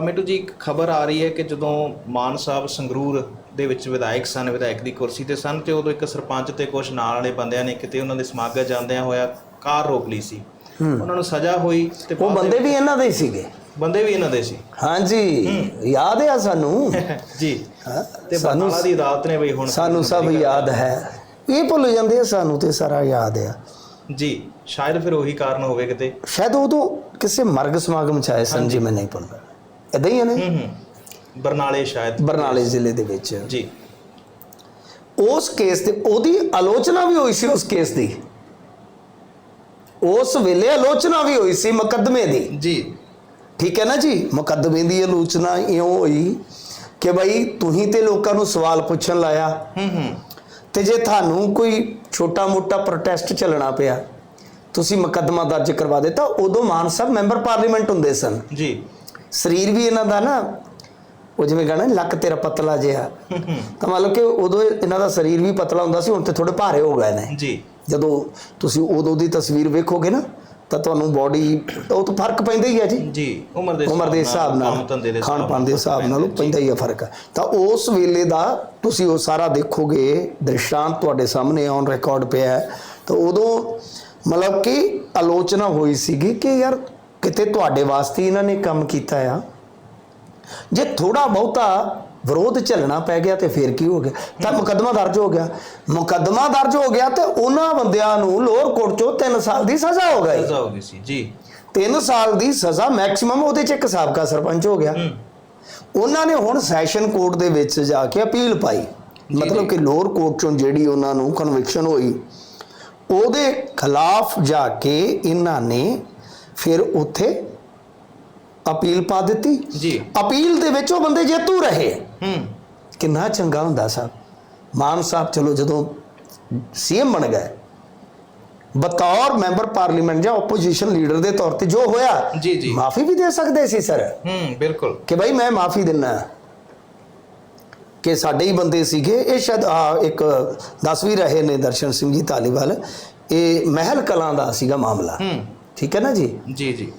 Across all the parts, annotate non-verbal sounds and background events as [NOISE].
ਮਿੰਟੂ ਜੀ ਇੱਕ ਖਬਰ ਆ ਰਹੀ ਹੈ ਕਿ ਜਦੋਂ ਮਾਨ ਸਾਹਿਬ ਸੰਗਰੂਰ ਦੇ ਵਿੱਚ ਵਿਧਾਇਕ ਸਨ ਵਿਧਾਇਕ ਦੀ ਕੁਰਸੀ ਤੇ ਸਨ ਤੇ ਉਦੋਂ ਇੱਕ ਸਰਪੰਚ ਤੇ ਕੁਝ ਨਾਲ ਵਾਲੇ ਬੰਦਿਆਂ ਨੇ ਕਿਤੇ ਉਹਨਾਂ ਦੇ ਸਮਾਗਮ ਜਾਂਦਿਆਂ ਹੋਇਆ ਕਾਰ ਰੋਕ ਲਈ ਸੀ। ਉਹਨਾਂ ਨੂੰ ਸਜ਼ਾ ਹੋਈ ਤੇ ਉਹ ਬੰਦੇ ਵੀ ਇਹਨਾਂ ਦੇ ਹੀ ਸੀਗੇ? ਬੰਦੇ ਵੀ ਇਹਨਾਂ ਦੇ ਸੀ। ਹਾਂਜੀ। ਯਾਦ ਆ ਸਾਨੂੰ। [LAUGHS] ਜੀ। ਹਾਂ, ਤੇ ਸਾਨੂੰ ਬਰਨਾਲਾ ਦੀ ਅਦਾਲਤ ਨੇ ਬਈ ਹੁਣ ਸਾਨੂੰ ਸਭ ਯਾਦ ਹੈ। ਇਹ ਭੁੱਲ ਜਾਂਦੇ ਆ ਸਾਨੂੰ ਤੇ ਸਾਰਾ ਯਾਦ ਆ। ਜੀ। ਸ਼ਾਇਦ ਫਿਰ ਉਹੀ ਕਾਰਨ ਹੋਵੇ ਕਿਤੇ। ਸ਼ਾਇਦ ਉਦੋਂ ਕਿਸੇ ਮਰਗ ਸਮਾਗਮ ਚ ਆਏ ਸਨ ਜੀ ਮੈਂ ਨਹੀਂ ਭੁੱਲਦਾ। ਇਦਾਂ ਹੀ ਹੈ ਨਾ ਹੂੰ ਹੂੰ। ਬਰਨਾਲੇ ਸ਼ਾਇਦ। ਬਰਨਾਲੇ ਜ਼ਿਲ੍ਹੇ ਦੇ ਵਿੱਚ। ਜੀ। ਉਸ ਕੇਸ ਤੇ ਉਹਦੀ ਆਲੋਚਨਾ ਵੀ ਹੋਈ ਸੀ ਉਸ ਕੇਸ ਦੀ। ਉਸ ਵੇਲੇ ਆਲੋਚਨਾ ਵੀ ਹੋਈ ਸੀ ਮੁਕੱਦਮੇ ਦੀ। ਜੀ। ਠੀਕ ਹੈ ਨਾ ਜੀ? ਮੁਕੱਦਮੇ ਦੀ ਆਲੋਚਨਾ ਇਉਂ ਹੋਈ ਕਿ ਭਾਈ ਤੁਸੀਂ ਤੇ ਲੋਕਾਂ ਨੂੰ ਸਵਾਲ ਪੁੱਛਣ ਲਾਇਆ। ਹੂੰ ਹੂੰ। ਤੇ ਜੇ ਤੁਹਾਨੂੰ ਕੋਈ ਛੋਟਾ ਮੋਟਾ ਪ੍ਰੋਟੈਸਟ ਚੱਲਣਾ ਪਿਆ ਤੁਸੀਂ ਮੁਕੱਦਮਾ ਦਰਜ ਕਰਵਾ ਦਿੱਤਾ ਉਦੋਂ ਮਾਨ ਸਾਹਿਬ ਮੈਂਬਰ ਪਾਰਲੀਮੈਂਟ ਹੁੰਦੇ ਸਨ। ਜੀ। ਸਰੀਰ ਵੀ ਇਹਨਾਂ ਦਾ ਨਾ ਉਹ ਜਿਵੇਂ ਕਹਣਾ ਲੱਕ ਤੇਰਾ ਪਤਲਾ ਜਿਹਾ। ਤਾਂ ਮਤਲਬ ਕਿ ਉਦੋਂ ਇਹਨਾਂ ਦਾ ਸਰੀਰ ਵੀ ਪਤਲਾ ਹੁੰਦਾ ਸੀ ਹੁਣ ਤੇ ਥੋੜੇ ਭਾਰੇ ਹੋ ਗਏ ਨੇ। ਜੀ। ਜਦੋਂ ਤੁਸੀਂ ਉਦੋਂ ਦੀ ਤਸਵੀਰ ਵੇਖੋਗੇ ਨਾ ਤਾਂ ਤੁਹਾਨੂੰ ਬਾਡੀ ਉਹ ਤਾਂ ਫ਼ਰਕ ਪੈਂਦਾ ਹੀ ਹੈ ਜੀ। ਜੀ ਉਮਰ ਦੇ ਉਮਰ ਦੇ ਹਿਸਾਬ ਨਾਲ ਖਾਣ ਪਾਣ ਦੇ ਹਿਸਾਬ ਨਾਲ ਪੈਂਦਾ ਹੀ ਆ ਫ਼ਰਕ। ਤਾਂ ਉਸ ਵੇਲੇ ਦਾ ਤੁਸੀਂ ਉਹ ਸਾਰਾ ਦੇਖੋਗੇ ਦ੍ਰਿਸ਼ਾਂਤ ਤੁਹਾਡੇ ਸਾਹਮਣੇ ਔਨ ਰਿਕਾਰਡ ਪਿਆ ਹੈ। ਤਾਂ ਉਦੋਂ ਮਤਲਬ ਕਿ ਆਲੋਚਨਾ ਹੋਈ ਸੀਗੀ ਕਿ ਯਾਰ ਕਿਤੇ ਤੁਹਾਡੇ ਵਾਸਤੇ ਇਹਨਾਂ ਨੇ ਕੰਮ ਕੀਤਾ ਆ। ਜੇ ਥੋੜਾ ਬਹੁਤਾ ਵਿਰੋਧ ਝੱਲਣਾ ਪੈ ਗਿਆ ਤੇ ਫਿਰ ਕੀ ਹੋ ਗਿਆ? ਤਾਂ ਮੁਕੱਦਮਾ ਦਰਜ ਹੋ ਗਿਆ। ਮੁਕੱਦਮਾ ਦਰਜ ਹੋ ਗਿਆ ਤੇ ਉਹਨਾਂ ਬੰਦਿਆਂ ਨੂੰ ਲੋਅਰ ਕੋਰਟ ਚੋਂ 3 ਸਾਲ ਦੀ ਸਜ਼ਾ ਹੋ ਗਈ। ਸਜ਼ਾ ਹੋ ਗਈ ਸੀ ਜੀ। 3 ਸਾਲ ਦੀ ਸਜ਼ਾ ਮੈਕਸਿਮਮ ਉਹਦੇ ਚ ਇੱਕ ਸਾਬਕਾ ਸਰਪੰਚ ਹੋ ਗਿਆ। ਉਹਨਾਂ ਨੇ ਹੁਣ ਸੈਸ਼ਨ ਕੋਰਟ ਦੇ ਵਿੱਚ ਜਾ ਕੇ ਅਪੀਲ ਪਾਈ। ਮਤਲਬ ਕਿ ਲੋਅਰ ਕੋਰਟ ਚੋਂ ਜਿਹੜੀ ਉਹਨਾਂ ਨੂੰ ਕਨਵਿਕਸ਼ਨ ਹੋਈ ਉਹਦੇ ਖਿਲਾਫ ਜਾ ਕੇ ਇਹਨਾਂ ਨੇ ਫਿਰ ਉੱਥੇ ਅਪੀਲ ਪਾ ਦਿੱਤੀ। ਜੀ। ਅਪੀਲ ਦੇ ਵਿੱਚ ਉਹ ਬੰਦੇ ਜੇਤੂ ਰਹੇ। ਹੂੰ। ਕਿੰਨਾ ਚੰਗਾ ਹੁੰਦਾ ਸਾਹਿਬ ਮਾਨ ਸਾਹਿਬ ਚਲੋ ਜਦੋਂ ਸੀਐਮ ਬਣ ਗਏ ਬਤੌਰ ਮੈਂਬਰ ਪਾਰਲੀਮੈਂਟ ਜਾਂ ਆਪੋਜੀਸ਼ਨ ਲੀਡਰ ਦੇ ਤੌਰ ਤੇ ਜੋ ਹੋਇਆ ਜੀ ਜੀ। ਮਾਫੀ ਵੀ ਦੇ ਸਕਦੇ ਸੀ ਸਰ। ਹੂੰ ਬਿਲਕੁਲ। ਕਿ ਭਾਈ ਮੈਂ ਮਾਫੀ ਦਿੰਨਾ। ਕਿ ਸਾਡੇ ਹੀ ਬੰਦੇ ਸੀਗੇ। ਇਹ ਸ਼ਾਇਦ ਆ ਇੱਕ ਦੱਸ ਵੀ ਰਹੇ ਨੇ ਦਰਸ਼ਨ ਸਿੰਘ ਜੀ ਧਾਲੀਵਾਲ। ਇਹ ਮਹਿਲ ਕਲਾਂ ਦਾ ਸੀਗਾ ਮਾਮਲਾ। ਹੂੰ। ਠੀਕ ਹੈ ਨਾ ਜੀ? ਜੀ ਜੀ।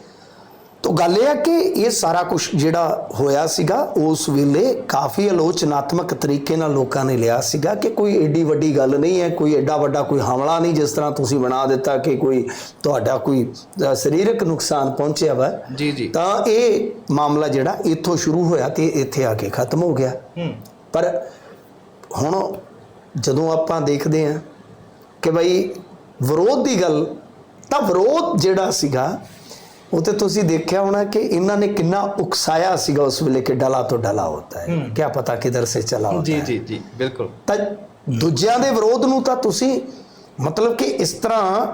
ਤੋ ਗੱਲ ਇਹ ਹੈ ਕਿ ਇਹ ਸਾਰਾ ਕੁਝ ਜਿਹੜਾ ਹੋਇਆ ਸੀਗਾ ਉਸ ਵੇਲੇ ਕਾਫੀ ਆਲੋਚਨਾਤਮਕ ਤਰੀਕੇ ਨਾਲ ਲੋਕਾਂ ਨੇ ਲਿਆ ਸੀਗਾ ਕਿ ਕੋਈ ਏਡੀ ਵੱਡੀ ਗੱਲ ਨਹੀਂ ਹੈ ਕੋਈ ਐਡਾ ਵੱਡਾ ਕੋਈ ਹਮਲਾ ਨਹੀਂ ਜਿਸ ਤਰ੍ਹਾਂ ਤੁਸੀਂ ਬਣਾ ਦਿੱਤਾ ਕਿ ਕੋਈ ਤੁਹਾਡਾ ਕੋਈ ਸਰੀਰਕ ਨੁਕਸਾਨ ਪਹੁੰਚਿਆ ਵਾ। ਜੀ ਜੀ। ਤਾਂ ਇਹ ਮਾਮਲਾ ਜਿਹੜਾ ਇੱਥੋਂ ਸ਼ੁਰੂ ਹੋਇਆ ਤੇ ਇੱਥੇ ਆ ਕੇ ਖਤਮ ਹੋ ਗਿਆ। ਪਰ ਹੁਣ ਜਦੋਂ ਆਪਾਂ ਦੇਖਦੇ ਹਾਂ ਕਿ ਭਾਈ ਵਿਰੋਧ ਦੀ ਗੱਲ ਤਾਂ ਵਿਰੋਧ ਜਿਹੜਾ ਸੀਗਾ ਉਹ ਤੇ ਤੁਸੀਂ ਦੇਖਿਆ ਹੋਣਾ ਕਿ ਇਹਨਾਂ ਨੇ ਕਿੰਨਾ ਉਕਸਾਇਆ ਸੀਗਾ ਉਸ ਵੇਲੇ ਕਿ ਡਲਾ ਤੋਂ ਡਲਾ ਹੁੰਦਾ ਹੈ। ਕੀ ਪਤਾ ਕਿਧਰ ਸੇ ਚਲਾ ਹੁੰਦਾ ਜੀ ਜੀ ਜੀ ਬਿਲਕੁਲ। ਤਾਂ ਦੂਜਿਆਂ ਦੇ ਵਿਰੋਧ ਨੂੰ ਤਾਂ ਤੁਸੀਂ ਮਤਲਬ ਕਿ ਇਸ ਤਰ੍ਹਾਂ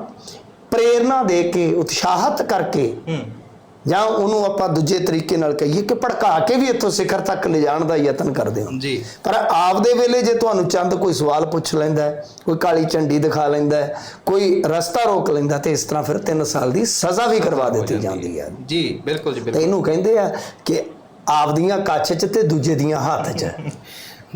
ਪ੍ਰੇਰਣਾ ਦੇ ਕੇ ਉਤਸ਼ਾਹਤ ਕਰਕੇ ਜਾਂ ਉਹਨੂੰ ਆਪਾਂ ਦੂਜੇ ਤਰੀਕੇ ਨਾਲ ਕਹੀਏ ਕਿ ਭੜਕਾ ਕੇ ਵੀ ਇੱਥੋਂ ਸਿਖਰ ਤੱਕ ਲਿਜਾਣ ਦਾ ਯਤਨ ਕਰਦੇ ਹੋ। ਜੀ। ਪਰ ਆਪਦੇ ਵੇਲੇ ਜੇ ਤੁਹਾਨੂੰ ਚੰਦ ਕੋਈ ਸਵਾਲ ਪੁੱਛ ਲੈਂਦਾ ਕੋਈ ਕਾਲੀ ਝੰਡੀ ਦਿਖਾ ਲੈਂਦਾ ਕੋਈ ਰਸਤਾ ਰੋਕ ਲੈਂਦਾ ਤੇ ਇਸ ਤਰ੍ਹਾਂ ਫਿਰ 3 ਸਾਲ ਦੀ ਸਜ਼ਾ ਵੀ ਕਰਵਾ ਦਿੱਤੀ ਜਾਂਦੀ ਹੈ। ਜੀ ਬਿਲਕੁਲ ਜੀ ਬਿਲਕੁਲ। ਇਹਨੂੰ ਕਹਿੰਦੇ ਆ ਕਿ ਆਪਦੀਆਂ ਕੱਛ 'ਚ ਤੇ ਦੂਜੇ ਦੀਆਂ ਹੱਥ 'ਚ।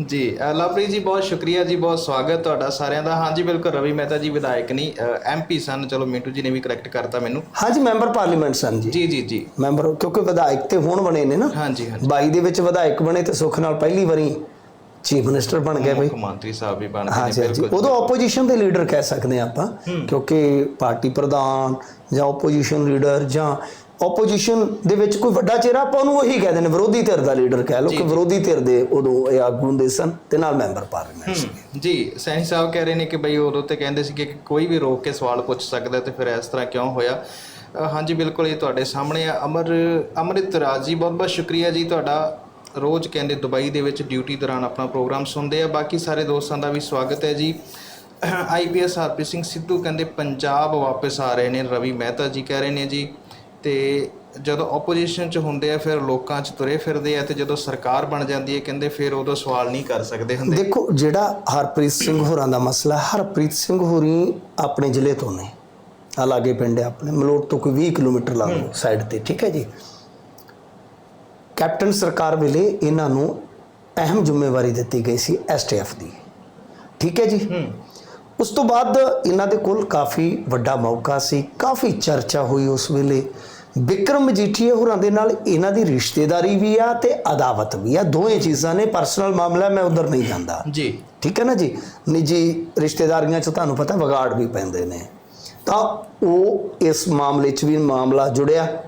ਜੀ ਲਵਪ੍ਰੀਤ ਜੀ ਬਹੁਤ ਸ਼ੁਕਰੀਆ ਜੀ ਬਹੁਤ ਸਵਾਗਤ ਤੁਹਾਡਾ ਸਾਰਿਆਂ ਦਾ। ਹਾਂਜੀ ਬਿਲਕੁਲ ਰਵੀ ਮਹਿਤਾ ਜੀ ਵਿਧਾਇਕ ਨਹੀਂ ਐਮਪੀ ਸਨ। ਚਲੋ ਮਿੰਟੂ ਜੀ ਨੇ ਵੀ ਕਰੈਕਟ ਕਰਤਾ ਮੈਨੂੰ। ਹਾਂਜੀ ਮੈਂਬਰ ਪਾਰਲੀਮੈਂਟ ਸਨ ਜੀ। ਜੀ ਜੀ ਜੀ। ਮੈਂਬਰ ਕਿਉਂਕਿ ਵਿਧਾਇਕ ਤੇ ਹੁਣ ਬਣੇ ਨੇ ਨਾ। ਹਾਂਜੀ ਹਾਂਜੀ। 22 ਦੇ ਵਿੱਚ ਵਿਧਾਇਕ ਬਣੇ ਤੇ ਸੁੱਖ ਨਾਲ ਪਹਿਲੀ ਵਾਰੀ ਚੀਫ ਮਿਨਿਸਟਰ ਬਣ ਗਏ ਬਈ। ਮੁੱਖ ਮੰਤਰੀ ਸਾਹਿਬ ਵੀ ਬਣ ਗਏ ਨੇ ਬਿਲਕੁਲ ਉਦੋਂ ਆਪੋਜੀਸ਼ਨ ਦੇ ਲੀਡਰ ਕਹਿ ਸਕਦੇ ਆਪਾਂ ਕਿਉਂਕਿ ਪਾਰਟੀ ਪ੍ਰਧਾਨ ਜਾਂ ਆਪੋਜੀਸ਼ਨ ਲੀਡਰ ਜਾਂ ਆਪੋਜੀਸ਼ਨ ਦੇ ਵਿੱਚ ਕੋਈ ਵੱਡਾ ਚਿਹਰਾ ਆਪਾਂ ਉਹਨੂੰ ਉਹੀ ਕਹਿੰਦੇ ਨੇ ਵਿਰੋਧੀ ਧਿਰ ਦਾ ਲੀਡਰ ਕਹਿ ਲਓ ਕਿ ਵਿਰੋਧੀ ਧਿਰ ਦੇ ਉਦੋਂ ਇਹ ਆਗੂ ਹੁੰਦੇ ਸਨ ਤੇ ਨਾਲ ਮੈਂਬਰ ਪਾਰਲੀਮੈਂਟ ਸੀ ਜੀ ਸੈਣੀ ਸਾਹਿਬ ਕਹਿ ਰਹੇ ਨੇ ਕਿ ਬਈ ਉਦੋਂ ਤੇ ਕਹਿੰਦੇ ਸੀ ਕਿ ਕੋਈ ਵੀ ਰੋਕ ਕੇ ਸਵਾਲ ਪੁੱਛ ਸਕਦਾ ਤੇ ਫਿਰ ਇਸ ਤਰ੍ਹਾਂ ਕਿਉਂ ਹੋਇਆ? ਹਾਂਜੀ ਬਿਲਕੁਲ ਇਹ ਤੁਹਾਡੇ ਸਾਹਮਣੇ ਆ। ਅਮਰ ਅਮਰਿਤ ਰਾਜ ਜੀ ਬਹੁਤ ਬਹੁਤ ਸ਼ੁਕਰੀਆ ਜੀ ਤੁਹਾਡਾ। ਰੋਜ਼ ਕਹਿੰਦੇ ਦੁਬਈ ਦੇ ਵਿੱਚ ਡਿਊਟੀ ਦੌਰਾਨ ਆਪਣਾ ਪ੍ਰੋਗਰਾਮ ਸੁਣਦੇ ਆ। ਬਾਕੀ ਸਾਰੇ ਦੋਸਤਾਂ ਦਾ ਵੀ ਸਵਾਗਤ ਹੈ ਜੀ। [COUGHS] ਆਈਪੀਐਸ ਹਰਪ੍ਰੀਤ ਸਿੰਘ ਸਿੱਧੂ ਕਹਿੰਦੇ ਪੰਜਾਬ ਵਾਪਸ ਆ ਰਹੇ ਨੇ। ਰਵੀ ਮਹਿਤਾ ਜੀ ਕਹਿ ਰਹੇ ਨੇ ਜੀ। ਤੇ ਜਦੋਂ ਆਪੋਜੀਸ਼ਨ ਚ ਹੁੰਦੇ ਆ ਫਿਰ ਲੋਕਾਂ ਚ ਤੁਰੇ ਫਿਰਦੇ ਆ ਤੇ ਜਦੋਂ ਸਰਕਾਰ ਬਣ ਜਾਂਦੀ ਹੈ ਕਹਿੰਦੇ ਫਿਰ ਉਦੋਂ ਸਵਾਲ ਨਹੀਂ ਕਰ ਸਕਦੇ ਹੁੰਦੇ। ਦੇਖੋ ਜਿਹੜਾ ਹਰਪ੍ਰੀਤ ਸਿੰਘ ਹੋਰਾਂ ਦਾ ਮਸਲਾ ਹਰਪ੍ਰੀਤ ਸਿੰਘ ਹੋਰੀ ਆਪਣੇ ਜ਼ਿਲ੍ਹੇ ਤੋਂ ਨੇ। ਆ ਲਾਗੇ ਪਿੰਡ ਹੈ ਆਪਣੇ ਮਲੋਟ ਤੋਂ ਕੋਈ 20 ਕਿਲੋਮੀਟਰ ਲਾ ਲਓ ਸਾਈਡ ਤੇ ਠੀਕ ਹੈ ਜੀ। ਕੈਪਟਨ ਸਰਕਾਰ ਵੇਲੇ ਇਹਨਾਂ ਨੂੰ ਅਹਿਮ ਜ਼ਿੰਮੇਵਾਰੀ ਦਿੱਤੀ ਗਈ ਸੀ ਐਸਟੀਐਫ ਦੀ। ਠੀਕ ਹੈ ਜੀ? ਉਸ ਤੋਂ ਬਾਅਦ ਇਹਨਾਂ ਦੇ ਕੋਲ ਕਾਫੀ ਵੱਡਾ ਮੌਕਾ ਸੀ ਕਾਫੀ ਚਰਚਾ ਹੋਈ ਉਸ ਵੇਲੇ। ਵਿਕਰਮ ਮਜੀਠੀਆ ਹੋਰਾਂ ਦੇ ਨਾਲ ਇਹਨਾਂ ਦੀ ਰਿਸ਼ਤੇਦਾਰੀ ਵੀ ਆ ਤੇ ਅਦਾਵਤ ਵੀ ਆ। ਦੋਵੇਂ ਚੀਜ਼ਾਂ ਨੇ ਪਰਸਨਲ ਮਾਮਲਾ ਮੈਂ ਉਧਰ ਨਹੀਂ ਜਾਂਦਾ। ਜੀ। ਠੀਕ ਹੈ ਨਾ ਜੀ? ਨਿੱਜੀ ਰਿਸ਼ਤੇਦਾਰੀਆਂ 'ਚ ਤੁਹਾਨੂੰ ਪਤਾ ਵਿਗਾੜ ਵੀ ਪੈਂਦੇ ਨੇ। ਤਾਂ ਉਹ ਇਸ ਮਾਮਲੇ 'ਚ ਵੀ ਮਾਮਲਾ ਜੁੜਿਆ।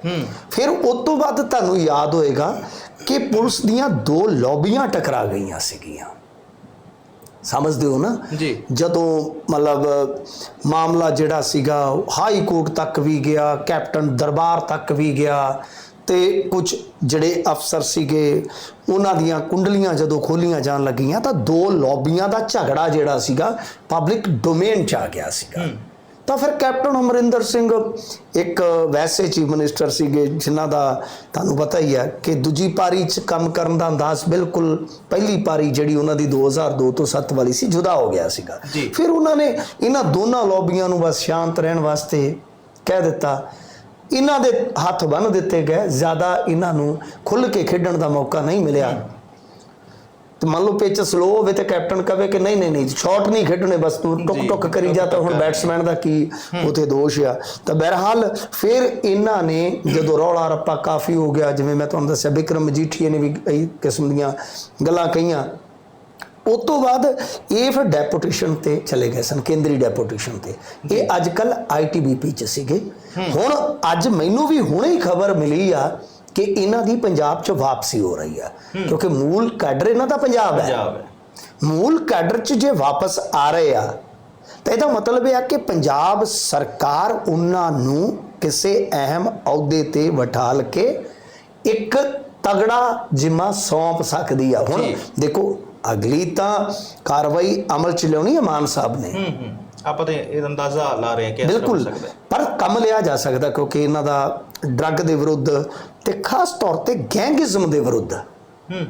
ਫਿਰ ਉਸ ਤੋਂ ਬਾਅਦ ਤੁਹਾਨੂੰ ਯਾਦ ਹੋਏਗਾ ਕਿ ਪੁਲਿਸ ਦੀਆਂ ਦੋ ਲੌਬੀਆਂ ਟਕਰਾ ਗਈਆਂ ਸੀਗੀਆਂ। ਸਮਝਦੇ ਹੋ ਨਾ? ਜੀ। ਜਦੋਂ ਮਤਲਬ ਮਾਮਲਾ ਜਿਹੜਾ ਸੀਗਾ ਹਾਈ ਕੋਰਟ ਤੱਕ ਵੀ ਗਿਆ ਕੈਪਟਨ ਦਰਬਾਰ ਤੱਕ ਵੀ ਗਿਆ ਤੇ ਕੁਝ ਜਿਹੜੇ ਅਫਸਰ ਸੀਗੇ ਉਹਨਾਂ ਦੀਆਂ ਕੁੰਡਲੀਆਂ ਜਦੋਂ ਖੋਲੀਆਂ ਜਾਣ ਲੱਗੀਆਂ ਤਾਂ ਦੋ ਲੌਬੀਆਂ ਦਾ ਝਗੜਾ ਜਿਹੜਾ ਸੀਗਾ ਪਬਲਿਕ ਡੋਮੇਨ ਚ ਆ ਗਿਆ ਸੀਗਾ। ਤਾਂ ਫਿਰ ਕੈਪਟਨ ਅਮਰਿੰਦਰ ਸਿੰਘ ਇੱਕ ਵੈਸੇ ਚੀਫ ਮਿਨਿਸਟਰ ਸੀਗੇ ਜਿਨ੍ਹਾਂ ਦਾ ਤੁਹਾਨੂੰ ਪਤਾ ਹੀ ਹੈ ਕਿ ਦੂਜੀ ਪਾਰੀ 'ਚ ਕੰਮ ਕਰਨ ਦਾ ਅੰਦਾਜ਼ ਬਿਲਕੁਲ ਪਹਿਲੀ ਪਾਰੀ ਜਿਹੜੀ ਉਹਨਾਂ ਦੀ 2002 ਤੋਂ 7 ਵਾਲੀ ਸੀ ਜੁਦਾ ਹੋ ਗਿਆ ਸੀਗਾ। ਫਿਰ ਉਹਨਾਂ ਨੇ ਇਹਨਾਂ ਦੋਨਾਂ ਲੌਬੀਆਂ ਨੂੰ ਬਸ ਸ਼ਾਂਤ ਰਹਿਣ ਵਾਸਤੇ ਕਹਿ ਦਿੱਤਾ। ਇਹਨਾਂ ਦੇ ਹੱਥ ਬੰਨ ਦਿੱਤੇ ਗਏ ਜ਼ਿਆਦਾ ਇਹਨਾਂ ਨੂੰ ਖੁੱਲ ਕੇ ਖੇਡਣ ਦਾ ਮੌਕਾ ਨਹੀਂ ਮਿਲਿਆ। ਮੰਨ ਲਓ ਪਿੱਚ ਸਲੋ ਹੋਵੇ ਤੇ ਕੈਪਟਨ ਕਵੇ ਕਿ ਨਹੀਂ ਨਹੀਂ ਨਹੀਂ ਸ਼ਾਟ ਨਹੀਂ ਖੇਡਣੇ ਬਸ ਤੂੰ ਟੁਕ ਜੀ, ਟੁਕ ਕਰੀ ਜਾ ਤਾਂ ਹੁਣ ਬੈਟਸਮੈਨ ਦਾ ਕੀ ਉਥੇ ਦੋਸ਼ ਆ। ਤਾਂ ਬਹਰਹਾਲ ਫਿਰ ਇਹਨਾਂ ਨੇ ਜਦੋਂ ਰੌਲਾ ਰੱਪਾ ਕਾਫੀ ਹੋ ਗਿਆ ਜਿਵੇਂ ਮੈਂ ਤੁਹਾਨੂੰ ਦੱਸਿਆ ਵਿਕਰਮ ਮਜੀਠੀਆ ਨੇ ਵੀ ਕਈ ਕਿਸਮ ਦੀਆਂ ਗੱਲਾਂ ਕਹੀਆਂ। ਉਸ ਤੋਂ ਬਾਅਦ ਇਹ ਫਿਰ ਡੈਪੂਟੇਸ਼ਨ ਤੇ ਚਲੇ ਗਏ ਸਨ ਕੇਂਦਰੀ ਡੈਪੂਟੇਸ਼ਨ ਤੇ। ਇਹ ਅੱਜ ਕੱਲ ਆਈਟੀਬੀਪੀ ਚ ਸੀਗੇ। ਹੁਣ ਅੱਜ ਮੈਨੂੰ ਵੀ ਹੁਣੇ ਹੀ ਖਬਰ ਮਿਲੀ ਆ ਕਿ ਇਹਨਾਂ ਦੀ ਪੰਜਾਬ ਚ ਵਾਪਸੀ ਹੋ ਰਹੀ ਆ। ਕਿਉਂਕਿ ਮੂਲ ਕੈਡਰ ਇਹਨਾਂ ਦਾ ਪੰਜਾਬ ਹੈ। ਹੈ। ਮੂਲ ਕੈਡਰ ਚ ਜੇ ਵਾਪਸ ਆ ਰਹੇ ਆ ਤਾਂ ਇਹਦਾ ਮਤਲਬ ਇਹ ਆ ਕਿ ਪੰਜਾਬ ਸਰਕਾਰ ਉਹਨਾਂ ਨੂੰ ਕਿਸੇ ਅਹਿਮ ਅਹੁਦੇ ਤੇ ਬਿਠਾਲ ਕੇ ਇੱਕ ਤਗੜਾ ਜਿੰਮਾ ਸੌਂਪ ਸਕਦੀ ਆ। ਹੁਣ। ਦੇਖੋ ਅਗਲੀ ਤਾਂ ਕਾਰਵਾਈ ਅਮਲ ਚ ਲਿਆਉਣੀ ਹੈ ਮਾਨ ਸਾਹਿਬ ਨੇ। ਹੂੰ ਹੂੰ। ਆਪਾਂ ਤੇ ਇਹ ਅੰਦਾਜ਼ਾ ਲਾ ਰਹੇ ਹਾਂ ਕਿ ਹੋ ਬਿਲਕੁਲ। ਸਕਦਾ ਹੈ। ਪਰ ਕੰਮ ਲਿਆ ਜਾ ਸਕਦਾ ਕਿਉਂਕਿ ਇਹਨਾਂ ਦਾ ਡਰੱਗ ਦੇ ਵਿਰੁੱਧ ਤੇ ਖਾਸ ਤੌਰ ਤੇ ਗੈਂਗਿਜ਼ਮ ਦੇ ਵਿਰੁੱਧ। ਹੂੰ।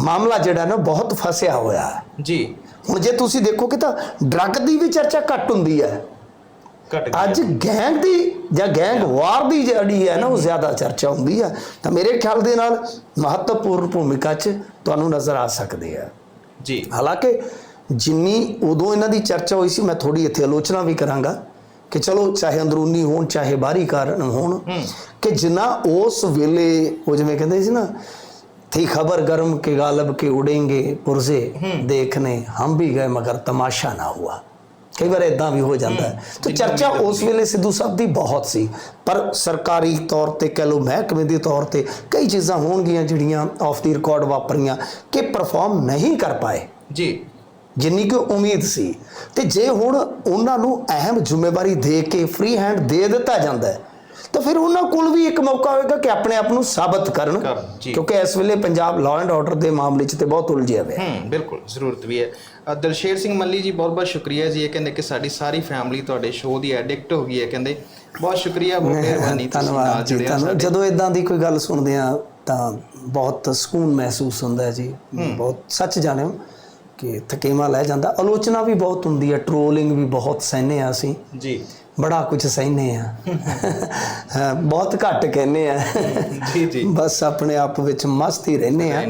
ਮਾਮਲਾ ਜਿਹੜਾ ਨਾ ਬਹੁਤ ਫਸਿਆ ਹੋਇਆ। ਹੈ ਜੀ। ਹੁਣ ਜੇ ਤੁਸੀਂ ਦੇਖੋਗੇ ਤਾਂ ਡਰੱਗ ਦੀ ਵੀ ਚਰਚਾ ਘੱਟ ਹੁੰਦੀ ਹੈ। ਘਟ ਅੱਜ ਗੈਂਗ ਦੀ ਜਾਂ ਗੈਂਗ ਵਾਰ ਦੀ ਜਿਹੜੀ ਹੈ ਨਾ ਉਹ ਜ਼ਿਆਦਾ ਚਰਚਾ ਹੁੰਦੀ ਹੈ। ਤਾਂ ਮੇਰੇ ਖਿਆਲ ਦੇ ਨਾਲ ਮਹੱਤਵਪੂਰਨ ਭੂਮਿਕਾ 'ਚ ਤੁਹਾਨੂੰ ਨਜ਼ਰ ਆ ਸਕਦੇ ਆ ਜੀ। ਹਾਲਾਂਕਿ ਜਿੰਨੀ ਉਦੋਂ ਇਹਨਾਂ ਦੀ ਚਰਚਾ ਹੋਈ ਸੀ ਮੈਂ ਥੋੜੀ ਇੱਥੇ ਆਲੋਚਨਾ ਵੀ ਕਰਾਂਗਾ। ਕਿ ਚਲੋ ਚਾਹੇ ਅੰਦਰੂਨੀ ਹੋਣ ਚਾਹੇ ਬਾਹਰੀ ਕਾਰਨ ਹੋਣ ਕਿ ਜਿੰਨਾ ਉਸ ਵੇਲੇ ਉਹ ਜਿਵੇਂ ਕਹਿੰਦੇ ਸੀ ਨਾ थी खबर गर्म के गालब के उड़ेंगे पुरजे देखने हम भी गए मगर तमाशा ना हुआ ਕਈ ਵਾਰ ਇਦਾਂ ਵੀ ਹੋ ਜਾਂਦਾ ਹੈ ਤਾਂ ਚਰਚਾ ਉਸ ਵੇਲੇ ਸਿੱਧੂ ਸਾਹਿਬ ਦੀ ਬਹੁਤ ਸੀ ਪਰ ਸਰਕਾਰੀ ਤੌਰ ਤੇ ਕਹ ਲਓ ਮਹਿਕਮੇ ਦੇ ਤੌਰ ਤੇ ਕਈ ਚੀਜ਼ਾਂ ਹੋਣਗੀਆਂ ਜਿਹੜੀਆਂ ਆਫ ਦੀ ਰਿਕਾਰਡ ਵਾਪਰੀਆਂ ਕਿ ਪਰਫਾਰਮ ਨਹੀਂ ਕਰ ਪਾਏ ਜੀ ਜਿੰਨੀ ਕਿ ਉਮੀਦ ਸੀ। ਤੇ ਜੇ ਹੁਣ ਉਹਨਾਂ ਨੂੰ ਅਹਿਮ ਜ਼ਿੰਮੇਵਾਰੀ ਦੇ ਕੇ ਫ੍ਰੀ ਹੈਂਡ ਦੇ ਦਿੱਤਾ ਜਾਂਦਾ ਹੈ ਤਾਂ ਫਿਰ ਉਹਨਾਂ ਕੋਲ ਵੀ ਇੱਕ ਮੌਕਾ ਹੋਏਗਾ ਕਿ ਆਪਣੇ ਆਪ ਨੂੰ ਸਾਬਤ ਕਰਨ। ਕਿਉਂਕਿ ਇਸ ਵੇਲੇ ਪੰਜਾਬ ਲਾਅ ਐਂਡ ਆਰਡਰ ਦੇ ਮਾਮਲੇ 'ਚ ਤੇ ਬਹੁਤ ਉਲਝਿਆ ਹੋਇਆ ਹੈ। ਹੂੰ ਬਿਲਕੁਲ ਜ਼ਰੂਰਤ ਵੀ ਹੈ। ਦਿਲਸ਼ੇਰ ਸਿੰਘ ਮੱਲੀ ਜੀ ਬਹੁਤ ਬਹੁਤ ਸ਼ੁਕਰੀਆ ਜੀ। ਇਹ ਕਹਿੰਦੇ ਕਿ ਸਾਡੀ ਸਾਰੀ ਫੈਮਿਲੀ ਤੁਹਾਡੇ ਸ਼ੋਅ ਦੀ ਐਡਿਕਟ ਹੋ ਗਈ ਹੈ। ਕਹਿੰਦੇ ਬਹੁਤ ਸ਼ੁਕਰੀਆ ਬਹੁਤ [LAUGHS] ਮਿਹਰਬਾਨੀ ਧੰਨਵਾਦ ਜੀ ਸਾਡੇ ਜਦੋਂ ਇਦਾਂ ਦੀ ਕੋਈ ਗੱਲ ਸੁਣਦੇ ਆ ਤਾਂ ਬਹੁਤ ਸਕੂਨ ਮਹਿਸੂਸ ਹੁੰਦਾ ਹੈ ਜੀ। ਬਹੁਤ ਸੱਚ ਜਾਣਿਓ। ਕਿ ਥਕੇਵਾ ਲੈ ਜਾਂਦਾ। ਆਲੋਚਨਾ ਵੀ ਬਹੁਤ ਹੁੰਦੀ ਹੈ ਟ੍ਰੋਲਿੰਗ ਵੀ ਬਹੁਤ ਸਹਿਨੇ ਆ ਅਸੀਂ। ਜੀ। ਬੜਾ ਕੁਝ ਸਹਿਨੇ ਆ ਹਾਂ, ਬਹੁਤ ਘੱਟ ਕਹਿੰਨੇ ਆ ਜੀ ਜੀ। ਬਸ ਆਪਣੇ ਆਪ ਵਿੱਚ ਮਸਤ ਹੀ ਰਹਿੰਦੇ ਆ।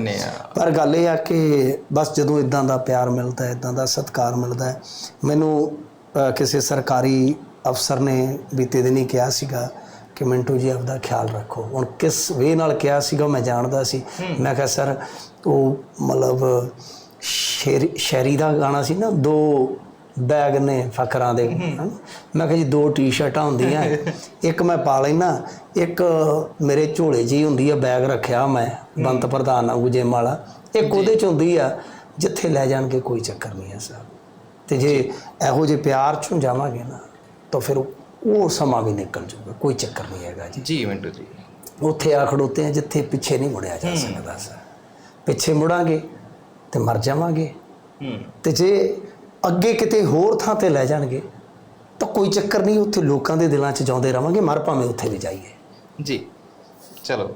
ਪਰ ਗੱਲ ਇਹ ਆ ਕਿ ਬਸ ਜਦੋਂ ਇਦਾਂ ਦਾ ਪਿਆਰ ਮਿਲਦਾ ਹੈ ਇਦਾਂ ਦਾ ਸਤਿਕਾਰ ਮਿਲਦਾ ਹੈ ਮੈਨੂੰ ਕਿਸੇ ਸਰਕਾਰੀ ਅਫਸਰ ਨੇ ਬੀਤੇ ਦਿਨੀ ਕਿਹਾ ਸੀਗਾ ਕਿ ਮਿੰਟੂ ਜੀ ਆਪਦਾ ਖਿਆਲ ਰੱਖੋ। ਹੁਣ ਕਿਸ ਵੇ ਨਾਲ ਕਿਹਾ ਸੀਗਾ ਮੈਂ ਜਾਣਦਾ ਸੀ। ਮੈਂ ਕਿਹਾ ਸਰ ਉਹ ਮਤਲਬ ਸ਼ੇਰੀ ਦਾ ਗਾਣਾ ਸੀ ਨਾ ਦੋ ਬੈਗ ਨੇ ਫਕਰਾਂ ਦੇ। ਮੈਂ ਕਿਹਾ ਜੀ ਦੋ ਟੀ-ਸ਼ਰਟਾਂ ਹੁੰਦੀਆਂ। [LAUGHS] ਇੱਕ ਮੈਂ ਪਾ ਲੈਣਾ ਇੱਕ ਮੇਰੇ ਝੋਲੇ 'ਚ ਹੀ ਹੁੰਦੀ ਆ ਬੈਗ ਰੱਖਿਆ ਮੈਂ ਬੰਤ ਪ੍ਰਧਾਨ ਵਾਂਗੂ ਜਿਮ ਵਾਲਾ। ਇੱਕ ਉਹਦੇ 'ਚ ਹੁੰਦੀ ਆ ਜਿੱਥੇ ਲੈ ਜਾਣਗੇ ਕੋਈ ਚੱਕਰ ਨਹੀਂ ਹੈ ਸਾਹਿਬ ਤੇ ਜੇ ਇਹੋ ਜਿਹੇ ਪਿਆਰ 'ਚੋਂ ਜਾਵਾਂਗੇ ਨਾ ਤਾਂ ਫਿਰ ਉਹ ਸਮਾਂ ਵੀ ਨਿਕਲ ਜੂਗਾ ਕੋਈ ਚੱਕਰ ਨਹੀਂ ਹੈਗਾ ਜੀ। ਜੀ ਮਿੰਟੂ ਜੀ। ਉੱਥੇ ਆ ਖੜੋਤੇ ਆ ਜਿੱਥੇ ਪਿੱਛੇ ਨਹੀਂ ਮੁੜਿਆ ਜਾ ਸਕਦਾ ਸਰ। ਪਿੱਛੇ ਮੁੜਾਂਗੇ। ਤੇ ਮਰ ਜਾਵਾਂਗੇ। ਹੂੰ। ਤੇ ਜੇ ਅੱਗੇ ਕਿਤੇ ਹੋਰ ਥਾਂ ਤੇ ਲੈ ਜਾਣਗੇ ਤਾਂ ਕੋਈ ਚੱਕਰ ਨਹੀਂ ਉੱਥੇ ਲੋਕਾਂ ਦੇ ਦਿਲਾਂ 'ਚ ਜਾਉਂਦੇ ਰਵਾਂਗੇ ਮਰ ਭਾਵੇਂ ਉੱਥੇ ਵੀ ਜਾਈਏ। ਜੀ। ਚਲੋ